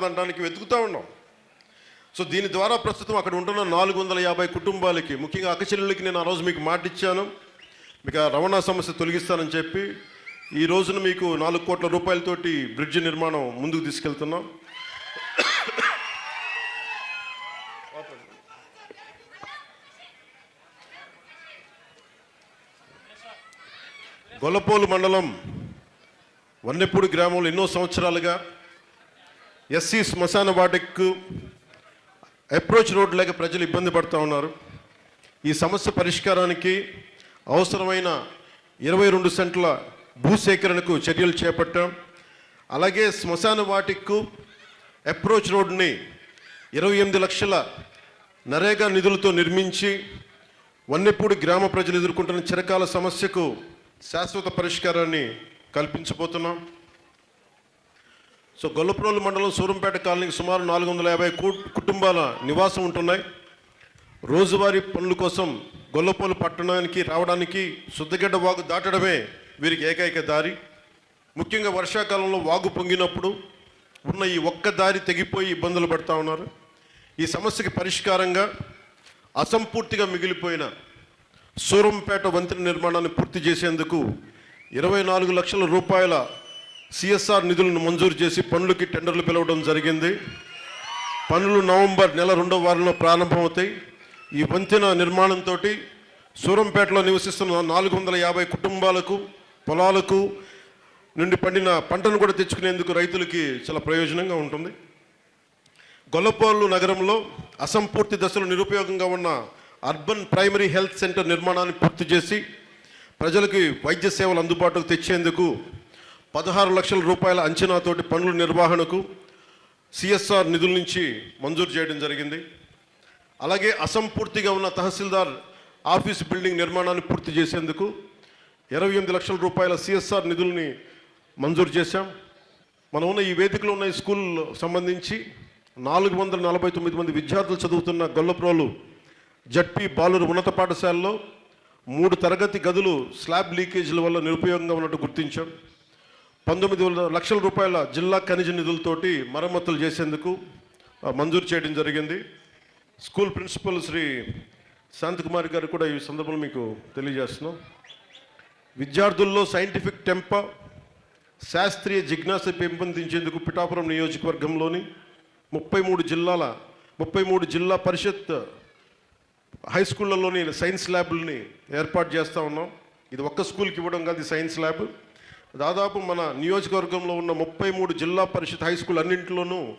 ఉంటుంది అనడానికి వెతుకుతూ ఉన్నాం. సో దీని ద్వారా ప్రస్తుతం అక్కడ ఉంటున్న నాలుగు వందల యాభై కుటుంబాలకి ముఖ్యంగా అక్కచెల్లెలకి నేను ఆ రోజు మీకు మాట ఇచ్చాను. మీకు ఆ రవాణా సమస్య తొలగిస్తానని చెప్పి ఈ రోజున మీకు నాలుగు కోట్ల రూపాయలతోటి బ్రిడ్జ్ నిర్మాణం ముందుకు తీసుకెళ్తున్నాం. గొల్లపోలు మండలం వన్నెపూడి గ్రామంలో ఎన్నో సంవత్సరాలుగా ఎస్సీ శ్మశాన వాటికు అప్రోచ్ రోడ్ లేక ప్రజలు ఇబ్బంది పడుతూ ఉన్నారు. ఈ సమస్య పరిష్కారానికి అవసరమైన ఇరవై రెండు సెంట్ల భూసేకరణకు చర్యలు చేపట్టాం. అలాగే శ్మశాన వాటికు అప్రోచ్ రోడ్ని ఇరవై ఎనిమిది లక్షల నరేగా నిధులతో నిర్మించి వన్నెపూడి గ్రామ ప్రజలు ఎదుర్కొంటున్న చిరకాల సమస్యకు శాశ్వత పరిష్కారాన్ని కల్పించబోతున్నాం. సో గొల్లప్రోలు మండలం సూరంపేట కాలనీకి సుమారు నాలుగు వందల యాభై కుటుంబాల నివాసం ఉంటున్నాయి. రోజువారీ పనుల కోసం గొల్లపోలు పట్టణానికి రావడానికి శుద్ధగడ్డ వాగు దాటడమే వీరికి ఏకైక దారి. ముఖ్యంగా వర్షాకాలంలో వాగు పొంగినప్పుడు ఉన్న ఈ ఒక్క దారి తెగిపోయి ఇబ్బందులు పడుతూ ఉన్నారు. ఈ సమస్యకి పరిష్కారంగా అసంపూర్తిగా మిగిలిపోయిన సూరంపేట వంతెన నిర్మాణాన్ని పూర్తి చేసేందుకు ఇరవై నాలుగు లక్షల రూపాయల సిఎస్ఆర్ నిధులను మంజూరు చేసి పనులకి టెండర్లు పిలవడం జరిగింది. పనులు నవంబర్ నెల రెండవ వారంలో ప్రారంభమవుతాయి. ఈ వంతెన నిర్మాణంతో సూరంపేటలో నివసిస్తున్న నాలుగు వందల యాభై కుటుంబాలకు పొలాలకు నుండి పండిన పంటను కూడా తెచ్చుకునేందుకు రైతులకి చాలా ప్రయోజనంగా ఉంటుంది. గొల్లపోలు నగరంలో అసంపూర్తి దశలో నిరుపయోగంగా ఉన్న అర్బన్ ప్రైమరీ హెల్త్ సెంటర్ నిర్మాణాన్ని పూర్తి చేసి ప్రజలకి వైద్య సేవలు అందుబాటుకు తెచ్చేందుకు పదహారు లక్షల రూపాయల అంచనాతోటి పనుల నిర్వహణకు సిఎస్ఆర్ నిధుల నుంచి మంజూరు చేయడం జరిగింది. అలాగే అసంపూర్తిగా ఉన్న తహసీల్దార్ ఆఫీస్ బిల్డింగ్ నిర్మాణాన్ని పూర్తి చేసేందుకు ఇరవై ఎనిమిది లక్షల రూపాయల సిఎస్ఆర్ నిధుల్ని మంజూరు చేశాం. మనం ఉన్న ఈ వేదికలో ఉన్న ఈ స్కూల్ సంబంధించి నాలుగు వందల నలభై తొమ్మిది మంది విద్యార్థులు చదువుతున్న గొల్లప్రోలు జడ్పీ బాలురు ఉన్నత పాఠశాలలో మూడు తరగతి గదులు స్లాబ్ లీకేజీల వల్ల నిరుపయోగంగా ఉన్నట్టు గుర్తించాం. పంతొమ్మిది వందల లక్షల రూపాయల జిల్లా ఖనిజ నిధులతోటి మరమ్మతులు చేసేందుకు మంజూరు చేయడం జరిగింది. స్కూల్ ప్రిన్సిపల్ శ్రీ శాంతకుమారి గారు కూడా ఈ సందర్భంలో మీకు తెలియజేస్తున్నాం. విద్యార్థుల్లో సైంటిఫిక్ టెంప శాస్త్రీయ జిజ్ఞాస పెంపొందించేందుకు పిఠాపురం నియోజకవర్గంలోని ముప్పై మూడు జిల్లాల ముప్పై మూడు జిల్లా పరిషత్ హై స్కూళ్ళలోని సైన్స్ ల్యాబ్లని ఏర్పాటు చేస్తూ ఉన్నాం. ఇది ఒక్క స్కూల్కి ఇవ్వడం కాదు సైన్స్ ల్యాబ్. దాదాపు మన నియోజకవర్గంలో ఉన్న ముప్పై మూడు జిల్లా పరిషత్ హై స్కూల్ అన్నింటిలోనూ